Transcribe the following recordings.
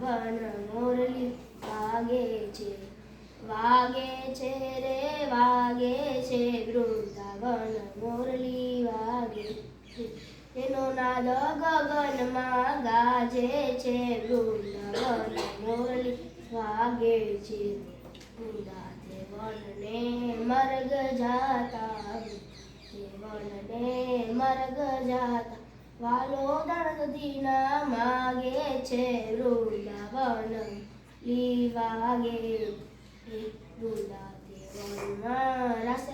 વૃંદાવન મોરલી વાગે છે વાગે છે રે, વાગે છે વૃંદાવન મોરલી વાગે છે. તેનો નાદ ગગનમાં ગાજે છે, વૃંદાવન મોરલી વાગે છે. વૃંદાતે વનને મર્ગ જાતા વનને મર્ગ જાતા વાલો દણદીના માગે છે વૃંદાવન લી વાગે વૃંદાતે વનમાં રસ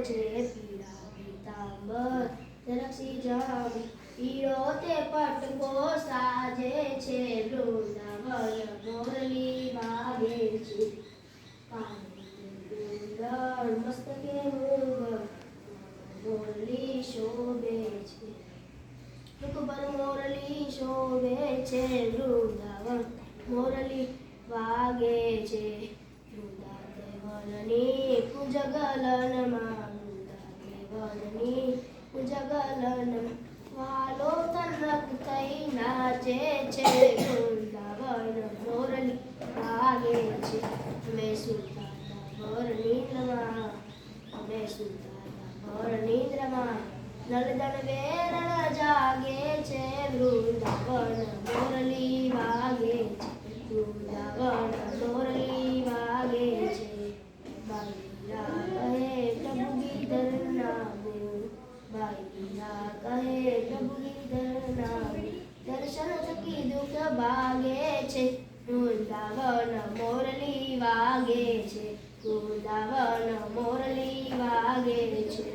છે પીળા પીતાંબર રક્ષી જામી પીળો તે પટકો સાજે છે વૃંદાવન મોરલી વાગે છે મુગર મોરલી શોભે છે મુખ પર મોરલી શોભે છે વૃંદાવન, મોરલી વાગે છે વૃંદાદેવનની પૂજગલનમાં વૃંદાદેવનની પૂજગલન વાલો તનક થઈ નાચે છે વૃંદાવન, મોરલી વાગે છે. મેં સુતાતા ભર નિંદ્રમાં મેં સુતાતા ભર નિંદ્રમાં નલદન વેરણ જાગે છે, વૃંદાવન મોરલી વાગે છે, વૃંદાવન મોરલી વાગે છે. બાઈલા કહે પ્રભુ ગીધર નામો, બાઈલા કહે પ્રભુ ગીધર નામો, દર્શન થકી દુઃખ ભાગે છે. વૃંદાવન મોરલી વાગે છે, વૃંદાવન મોરલી વાગે છે.